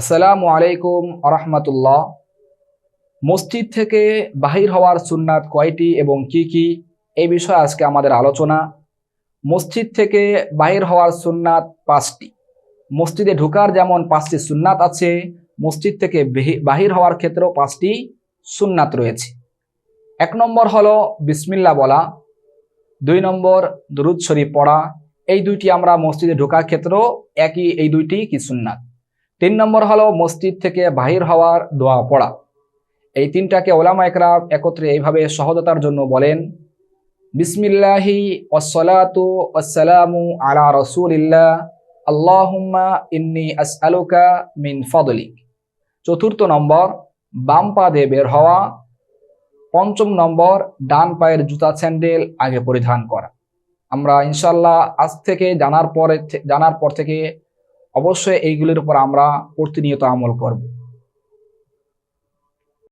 আসসালামু আলাইকুম আরহামতুল্লাহ। মসজিদ থেকে বাহির হওয়ার সুন্নাত কয়টি এবং কি কি? এই বিষয়ে আজকে আমাদের আলোচনা। মসজিদ থেকে বাহির হওয়ার সুন্নাত পাঁচটি। মসজিদে ঢোকার যেমন পাঁচটি সুন্নাত আছে, মসজিদ থেকে বাহির হওয়ার ক্ষেত্রেও পাঁচটি সুন্নাত রয়েছে। এক নম্বর হলো বিসমিল্লা বলা। দুই নম্বর দুরুদ শরীফ পড়া। এই দুইটি আমরা মসজিদে ঢোকার ক্ষেত্রেও একই, এই দুইটি কি সুন্নাত? তিন নম্বর হলো মসজিদ থেকে বাহির হওয়ার দোয়া পড়া। এই তিনটাকে ওলামা একরাম একত্রে এইভাবে সহজতার জন্য বলেন, বিসমিল্লাহি ওসলাতু ওসালামু আলা রসুলিল্লাহ, আল্লাহুম্মা ইন্নি আসআলুকা মিন ফদলিক চতুর্থ নম্বর, বাম পা দিয়ে বের হওয়া। পঞ্চম নম্বর, ডান পায়ের জুতা স্যান্ডেল আগে পরিধান করা। আমরা ইনশাল্লাহ আজ থেকে জানার পরে জানার পর থেকে অবশ্যই এইগুলির উপর আমরা প্রতিনিয়ত আমল করব।